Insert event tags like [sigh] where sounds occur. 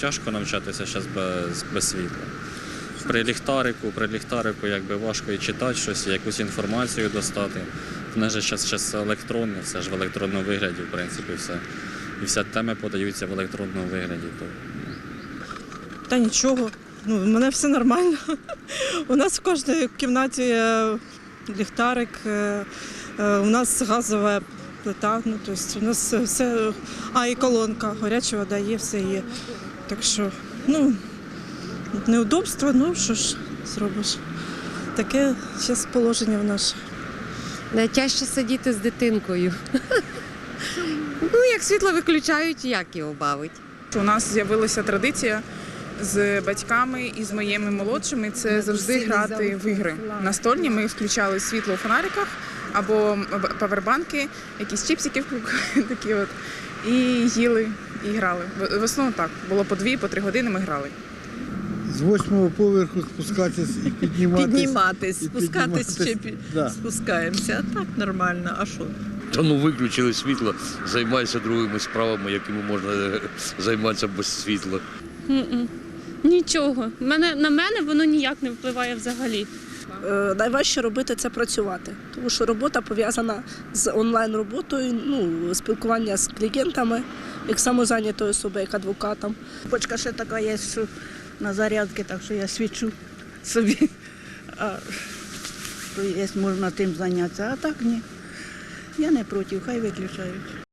тяжко навчатися зараз без, без світла. При ліхтарику, при ліхтарику якби важко і читати щось, якусь інформацію достати. В нас же зараз, електронне, все ж в електронному вигляді, в принципі, все. І вся теми подаються в електронному вигляді. То, Та нічого. Ну, в мене все нормально. У нас в кожній кімнаті є ліхтарик, е, е, у нас газова плита, ну, тобто у нас все. А, і колонка, гаряча вода є, все є. Так що, ну, неудобство, ну що ж зробиш. Таке зараз положення в наше. Найтяжче сидіти з дитинкою. [laughs] Ну, як світло виключають, як його бавить. У нас з'явилася традиція з батьками і з моїми молодшими. Це завжди грати в ігри. Настольні ми включали світло у фонариках або павербанки, якісь чіпсики [laughs] такі от. І їли, і грали. В основному так. Було по дві, по три години ми грали. З восьмого поверху спускатись і підніматись. Підніматись, і спускатись ще пі- да. спускаємося. А так нормально. А що? Та ну виключили світло, займайся другими справами, якими можна е, займатися без світла. Нічого. Мене, на мене воно ніяк не впливає взагалі. Е, Найважче робити це працювати, тому що робота пов'язана з онлайн роботою, ну спілкування з клієнтами, як самозайнятою особою, як адвокатом. Почка ще така є, що на зарядки, так що я свічу собі. А, то є, можна тим зайнятися, а так ні. Я не проти, хай виключають.